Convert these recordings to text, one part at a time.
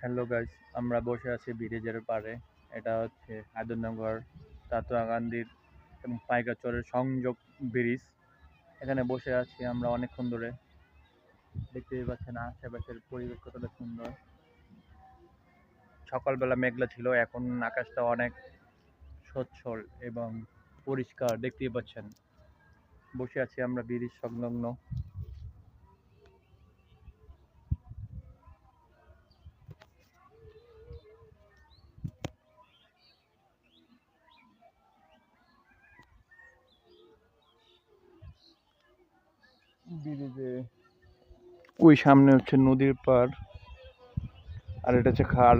Hello guys আমরা বসে আছি ব্রিজের পাড়ে। এটা হচ্ছে আদরনগর তাতুয়া গান্ধীর এবং পাইকাচরের সংযোগ ব্রিজ। এখানে বসে আছি আমরা অনেকক্ষণ ধরে। দেখতেই পাচ্ছেন আশেপাশের পরিবেশ কতটা সুন্দর। সকালবেলা মেঘলা ছিল, এখন আকাশটা অনেক সচ্ছল এবং পরিষ্কার, দেখতেই পাচ্ছেন। বসে আছি আমরা ব্রিজ সংলগ্ন। ব্রিজে ওই সামনে হচ্ছে নদীর পাড়, আর এটা হচ্ছে খাল।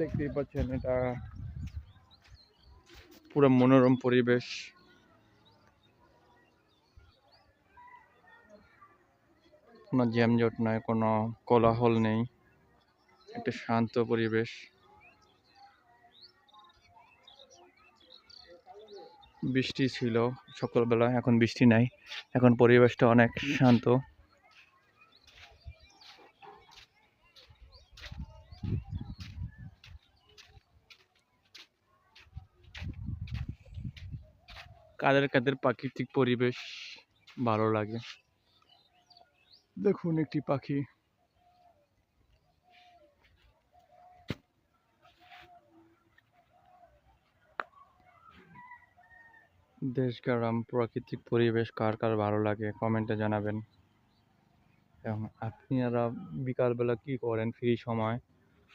দেখতেই পাচ্ছেন এটা পুরো মনোরম পরিবেশ। কোনো জ্যামজট নয় কোনো কোলাহল নেই। একটা শান্ত পরিবেশ। বৃষ্টি ছিল সকালবেলা, এখন বৃষ্টি নাই। এখন পরিবেশটা অনেক শান্ত। কাদের কাদের প্রাকৃতিক পরিবেশ ভালো লাগে? দেখুন একটি পাখি। দেশ গ্রাম, প্রাকৃতিক পরিবেশ কার কার ভালো লাগে? কমেন্টে জানাবেন। এবং আপনারা বিকালবেলা কি করেন ফ্রি সময়?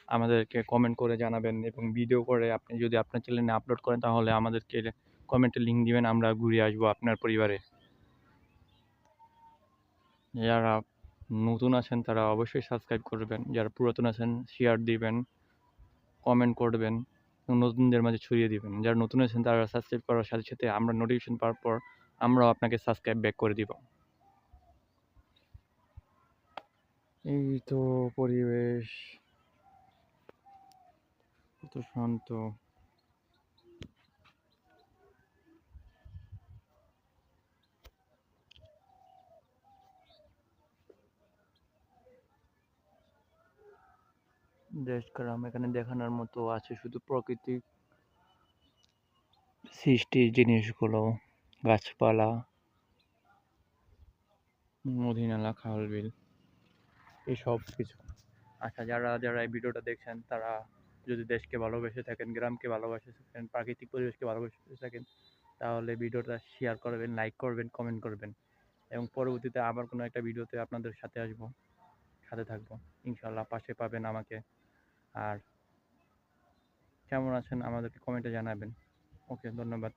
আমাদেরকে কমেন্ট করে জানাবেন এবং ভিডিও করে আপনি যদি আপনার চ্যানেলে আপলোড করেন তাহলে আমাদেরকে কমেন্টে লিঙ্ক দিবেন, আমরা ঘুরে আসব আপনার পরিবারে। যারা নতুন আছেন তারা অবশ্যই সাবস্ক্রাইব করবেন, যারা পুরাতন আছেন শেয়ার দিবেন কমেন্ট করবেন। নতুনদের মাঝে ছড়িয়ে দিবেন। যারা নতুন আছেন, তারা সাবস্ক্রাইব করার সাথে সাথে আমরা নোটিফিকেশন পাওয়ার পর আমরাও আপনাকে সাবস্ক্রাইব ব্যাক করে দিব। এই তো পরিবেশ। শান্ত। দেশ গ্রাম এখানে দেখানোর মতো আছে শুধু প্রকৃতিক সৃষ্টির জিনিসগুলো, গাছপালা নদীনালা খাল বিল এই সব কিছু। আচ্ছা যারা যারা এই ভিডিওটা দেখছেন, তারা যদি দেশকে ভালোবেসে থাকেন, গ্রামকে ভালোবাসে থাকেন, প্রাকৃতিক পরিবেশকে ভালোবেসে থাকেন, তাহলে ভিডিওটা শেয়ার করবেন লাইক করবেন কমেন্ট করবেন। এবং পরবর্তীতে আবার কোনো একটা ভিডিওতে আপনাদের সাথে আসব, সাথে থাকব। ইনশাল্লাহ পাশে পাবেন আমাকে। আর কেমন আছেন আমাদেরকে কমেন্টে জানাবেন। ওকে ধন্যবাদ।